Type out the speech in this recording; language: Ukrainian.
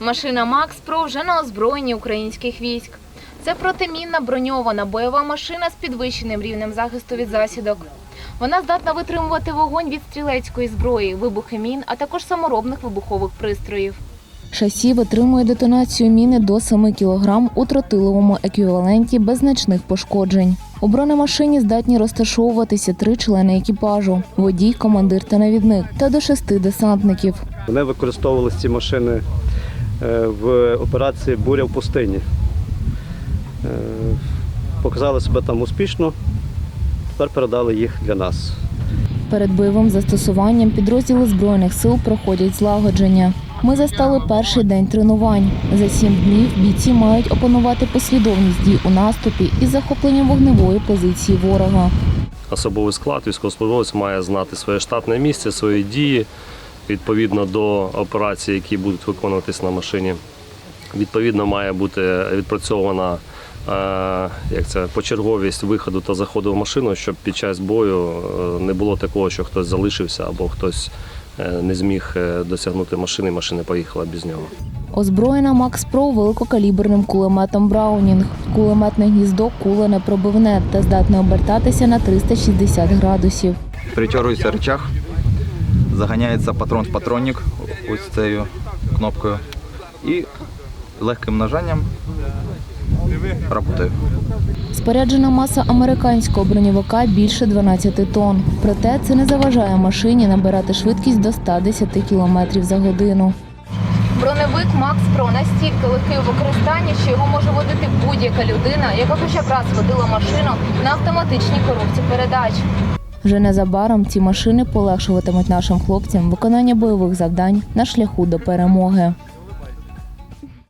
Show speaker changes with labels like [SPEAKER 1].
[SPEAKER 1] Машина Макс Про вже на озброєнні українських військ. Це протимінна броньована бойова машина з підвищеним рівнем захисту від засідок. Вона здатна витримувати вогонь від стрілецької зброї, вибухи мін, а також саморобних вибухових пристроїв. Шасі витримує детонацію міни до 7 кг у тротиловому еквіваленті без значних пошкоджень. У бронемашині здатні розташовуватися три члени екіпажу: водій, командир та навідник, та до шести десантників.
[SPEAKER 2] Вони використовувалися ці машини в операції Буря в пустині. Е, Показали себе там успішно, тепер передали їх для нас.
[SPEAKER 1] Перед бойовим застосуванням підрозділи збройних сил проходять злагодження. Ми застали перший день тренувань. За сім днів бійці мають опанувати послідовність дій у наступі із захопленням вогневої позиції ворога.
[SPEAKER 3] Особовий склад військовослужбовець має знати своє штатне місце, свої дії відповідно до операцій, які будуть виконуватись на машині. Відповідно, має бути відпрацьована е, як це, почерговість виходу та заходу в машину, щоб під час бою е, не було такого, що хтось залишився або хтось е, не зміг досягнути машини, і машина поїхала без нього.
[SPEAKER 1] Озброєна Макс Про великокаліберним кулеметом Браунінг. Кулеметне гніздо куле не пробивне та здатне обертатися на 360 градусів.
[SPEAKER 4] Притерується рычаг, заганяється патрон в патронник ось цією кнопкою і легким нажанням працює.
[SPEAKER 1] Споряджена маса американського броньовика більше 12 тонн. Проте це не заважає машині набирати швидкість до 110 км за годину. Броневик Макс Про настільки легкий у використанні, що його може водити будь-яка людина, яка хоча б раз водила машину на автоматичній коробці передач. Вже незабаром ці машини полегшуватимуть нашим хлопцям виконання бойових завдань на шляху до перемоги.